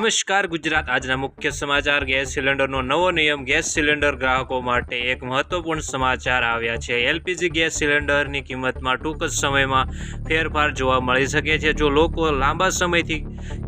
નમસ્કાર, ગુજરાત આજના મુખ્ય સમાચાર. ગેસ સિલિન્ડરનો નવો નિયમ ગેસ સિલિન્ડર ગ્રાહકો માટે એક મહત્વપૂર્ણ સમાચાર આવ્યા છે. એલપીજી ગેસ સિલિન્ડરની કિંમતમાં ટૂંક જ સમયમાં ફેરફાર જોવા મળી શકે છે. જો લોકો લાંબા સમયથી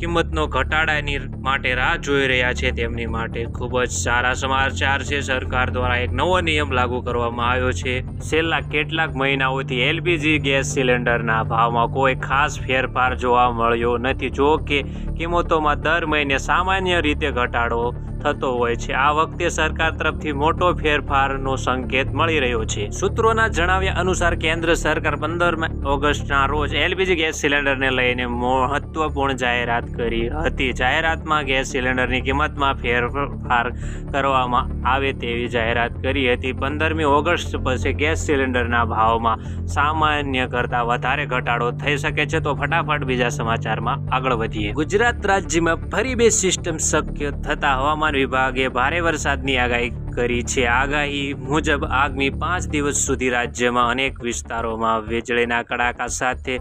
કિંમતનો ઘટાડાની માટે રાહ જોઈ રહ્યા છે, તેમની માટે ખૂબ જ સારા સમાચાર છે. સરકાર દ્વારા એક નવો નિયમ લાગુ કરવામાં આવ્યો છે. છેલ્લા કેટલાક મહિનાઓથી એલપીજી ગેસ સિલિન્ડરના ભાવમાં કોઈ ખાસ ફેરફાર જોવા મળ્યો નથી. જો કે કિંમતોમાં દર મહિને સામાન્ય રીતે ઘટાડો થતો હોય છે. આ વખતે સરકાર તરફથી મોટો ફેરફારનો સંકેત મળી રહ્યો છે. સૂત્રોના જણાવ્યા અનુસાર, કેન્દ્ર સરકાર પંદર ઓગસ્ટના રોજ એલપીજી ગેસ સિલિન્ડરને લઈને મહત્વપૂર્ણ જાહેરાત કરી હતી. જાહેરાતમાં ગેસ સિલિન્ડરની કિંમતમાં ફેરફાર કરવામાં આવે તેવી જાહેરાત કરી હતી. પંદરમી ઓગસ્ટ પછી ગેસ સિલિન્ડરના ભાવમાં સામાન્ય કરતાં વધારે ઘટાડો થઈ શકે છે. તો ફટાફટ બીજા સમાચારમાં આગળ વધીએ. ગુજરાત રાજ્યમાં ફરી બે સિસ્ટમ શક્ય થતા હવામાન વિભાગે ભારે વરસાદની આગાહી કરી છે. આગાહી મુજબ આગામી પાંચ દિવસ સુધી રાજ્યમાં અનેક વિસ્તારોમાં વીજળીના કડાકા સાથે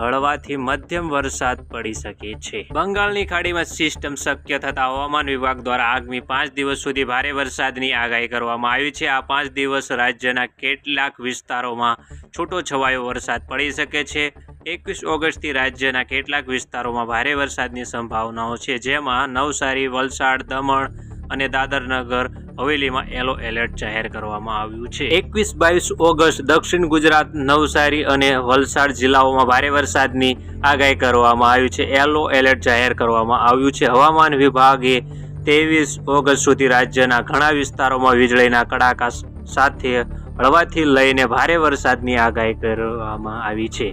હળવાથી મધ્યમ વરસાદ પડી શકે છે. બંગાળની ખાડીમાં સિસ્ટમ શક્ય થતા હવામાન વિભાગ દ્વારા આગામી પાંચ દિવસ સુધી ભારે વરસાદની આગાહી કરવામાં આવી છે. આ પાંચ દિવસ રાજ્યના કેટલાક વિસ્તારોમાં છૂટો છવાયો વરસાદ પડી શકે છે. એકવીસ ઓગસ્ટથી રાજ્યના કેટલાક વિસ્તારોમાં ભારે વરસાદની સંભાવનાઓ છે, જેમાં નવસારી, વલસાડ, દમણ અને દાદરનગર હવેલીમાં યલો એલર્ટ જાહેર કરવામાં આવ્યું છે. એકવીસ, બાવીસ ઓગસ્ટ દક્ષિણ ગુજરાત, નવસારી અને વલસાડ જિલ્લાઓમાં ભારે વરસાદની આગાહી કરવામાં આવી છે. યલો એલર્ટ જાહેર કરવામાં આવ્યું છે. હવામાન વિભાગે ત્રેવીસ ઓગસ્ટ સુધી રાજ્યના ઘણા વિસ્તારોમાં વીજળીના કડાકા સાથે હળવાથી લઈને ભારે વરસાદની આગાહી કરવામાં આવી છે.